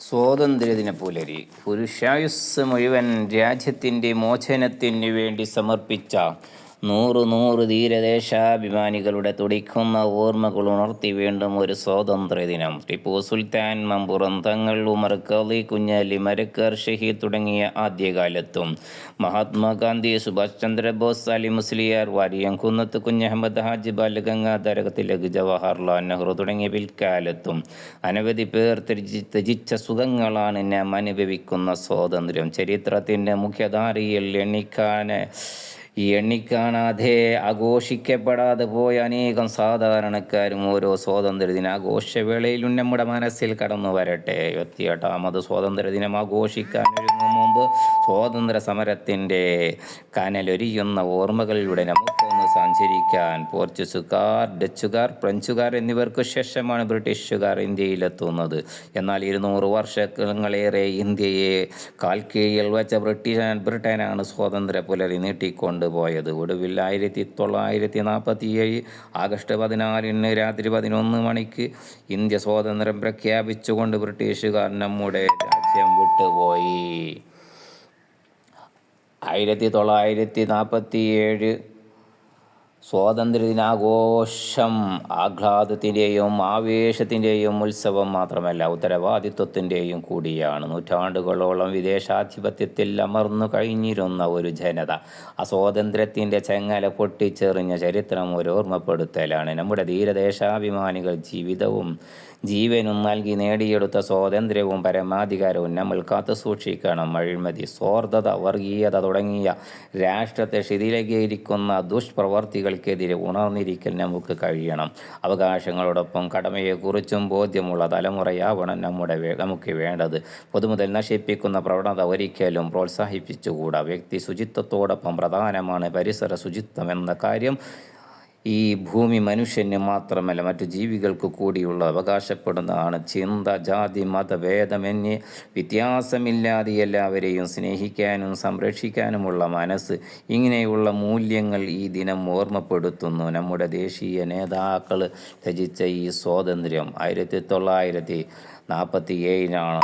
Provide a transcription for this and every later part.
സ്വാതന്ത്ര്യദിന പുലരി പുരുഷായുസ് മുഴുവൻ രാജ്യത്തിന്റെ മോചനത്തിനു വേണ്ടി സമർപ്പിച്ച നൂറ് നൂറ് ധീരദേശാഭിമാനികളുടെ തുടിക്കുന്ന ഓർമ്മകൾ ഉണർത്തി വീണ്ടും ഒരു സ്വാതന്ത്ര്യ ദിനം ടിപ്പു സുൽത്താൻ മമ്പുറം തങ്ങൾ ഉമർ കലി കുഞ്ഞാലി മരക്കർ ഷഹീദ് തുടങ്ങിയ ആദ്യകാലത്തും. മഹാത്മാഗാന്ധി സുഭാഷ് ചന്ദ്രബോസ് അലി മുസ്ലിയാർ വാരിയം കുന്നത്ത് കുഞ്ഞഹമ്മദ് ഹാജി ബാലഗംഗാധര തിലക് ജവഹർലാൽ നെഹ്റു തുടങ്ങിയ പിൽക്കാലത്തും അനവധി പേർ ത്യജി- ത്യജിച്ച സുഖങ്ങളാണ് നാം അനുഭവിക്കുന്ന സ്വാതന്ത്ര്യം. ചരിത്രത്തിന്റെ മുഖ്യധാരയിൽ എണ്ണിക്കാന് ഈ എണ്ണിക്കാണാതെ ആഘോഷിക്കപ്പെടാതെ പോയ അനേകം സാധാരണക്കാരും ഓരോ സ്വാതന്ത്ര്യ ദിനാഘോഷവേളയിലും നമ്മുടെ മനസ്സിൽ കടന്നു വരട്ടെ. ഇരുപത്തിയെട്ടാമത് സ്വാതന്ത്ര്യ ദിനം ആഘോഷിക്കാൻ മുമ്പ് സ്വാതന്ത്ര്യ സമരത്തിന്റെ കനലൊരിയുന്ന ഓർമ്മകളിലൂടെ നമുക്കൊന്ന് സഞ്ചരിക്കാൻ പോർച്ചുഗീസുകാർ ഡച്ചുകാർ ഫ്രഞ്ചുകാർ എന്നിവർക്ക് ശേഷമാണ് ബ്രിട്ടീഷുകാർ ഇന്ത്യയിലെത്തുന്നത്. എന്നാൽ ഇരുന്നൂറ് വർഷങ്ങളേറെ ഇന്ത്യയെ കാൽക്കീഴിൽ വെച്ച ബ്രിട്ടീഷ് ബ്രിട്ടനാണ് സ്വാതന്ത്ര്യ പുലരി നീട്ടിക്കൊണ്ടുപോയത്. ഒടുവിൽ ആയിരത്തി തൊള്ളായിരത്തി നാൽപ്പത്തി ഏഴ് ആഗസ്റ്റ് പതിനാലിന് രാത്രി പതിനൊന്ന് മണിക്ക് ഇന്ത്യ സ്വാതന്ത്ര്യം പ്രഖ്യാപിച്ചുകൊണ്ട് ബ്രിട്ടീഷുകാർ നമ്മുടെ രാജ്യം വിട്ടുപോയി. ആയിരത്തി തൊള്ളായിരത്തി നാൽപ്പത്തി ഏഴ് സ്വാതന്ത്ര്യദിനാഘോഷം ആഹ്ലാദത്തിന്റെയും ആവേശത്തിന്റെയും ഉത്സവം മാത്രമല്ല ഉത്തരവാദിത്വത്തിന്റെയും കൂടിയാണ്. നൂറ്റാണ്ടുകളോളം വിദേശാധിപത്യത്തിൽ അമർന്നു കഴിഞ്ഞിരുന്ന ഒരു ജനത ആ സ്വാതന്ത്ര്യത്തിന്റെ ചെങ്ങല പൊട്ടിച്ചെറിഞ്ഞ ചരിത്രം ഒരു ഓർമ്മപ്പെടുത്തലാണ്. നമ്മുടെ ധീരദേശാഭിമാനികൾ ജീവിതവും ജീവനും നൽകി നേടിയെടുത്ത സ്വാതന്ത്ര്യവും പരമാധികാരവും നമ്മൾ കാത്തു സൂക്ഷിക്കണം. അഴിമതി സ്വാർത്ഥത വർഗീയത തുടങ്ങിയ രാഷ്ട്രത്തെ ശിഥിലീകരിക്കുന്ന ദുഷ്പ്രവർത്തികൾക്കെതിരെ ഉണർന്നിരിക്കൽ നമുക്ക് കഴിയണം. അവകാശങ്ങളോടൊപ്പം കടമയെക്കുറിച്ചും ബോധ്യമുള്ള തലമുറയാവണം നമ്മുടെ നമുക്ക് വേണ്ടത്. പൊതുമുതൽ നശിപ്പിക്കുന്ന പ്രവണത ഒരിക്കലും പ്രോത്സാഹിപ്പിച്ചുകൂടാ. വ്യക്തി ശുചിത്വത്തോടൊപ്പം പ്രധാനമാണ് പരിസര ശുചിത്വം എന്ന കാര്യം ഈ ഭൂമി മനുഷ്യന് മാത്രമല്ല മറ്റു ജീവികൾക്ക് കൂടിയുള്ള അവകാശപ്പെടുന്നതാണ്. ചിന്ത ജാതി മതഭേദമന്യേ വ്യത്യാസമില്ലാതെ എല്ലാവരെയും സ്നേഹിക്കാനും സംരക്ഷിക്കാനുമുള്ള മനസ്സ് ഇങ്ങനെയുള്ള മൂല്യങ്ങൾ ഈ ദിനം ഓർമ്മപ്പെടുത്തുന്നു. നമ്മുടെ ദേശീയ നേതാക്കൾ രചിച്ച ഈ സ്വാതന്ത്ര്യം ആയിരത്തി തൊള്ളായിരത്തി നാൽപ്പത്തി ഏഴിനാണ്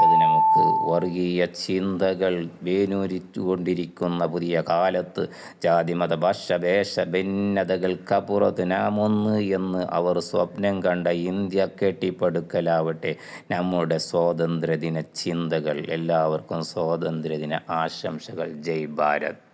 ലഭിച്ചത് നമുക്ക് വർഗീയ ചിന്തകൾ വേനൂരിച്ചുകൊണ്ടിരിക്കുന്ന പുതിയ കാലത്ത് ജാതിമത ഭാഷ വേഷ ഭിന്നതകൾക്കപ്പുറത്ത് നാം ഒന്ന് എന്ന് അവർ സ്വപ്നം കണ്ട ഇന്ത്യ കെട്ടിപ്പടുക്കലാവട്ടെ. നമ്മുടെ സ്വാതന്ത്ര്യദിന ചിന്തകൾ എല്ലാവർക്കും സ്വാതന്ത്ര്യദിന ആശംസകൾ. ജയ് ഭാരത്.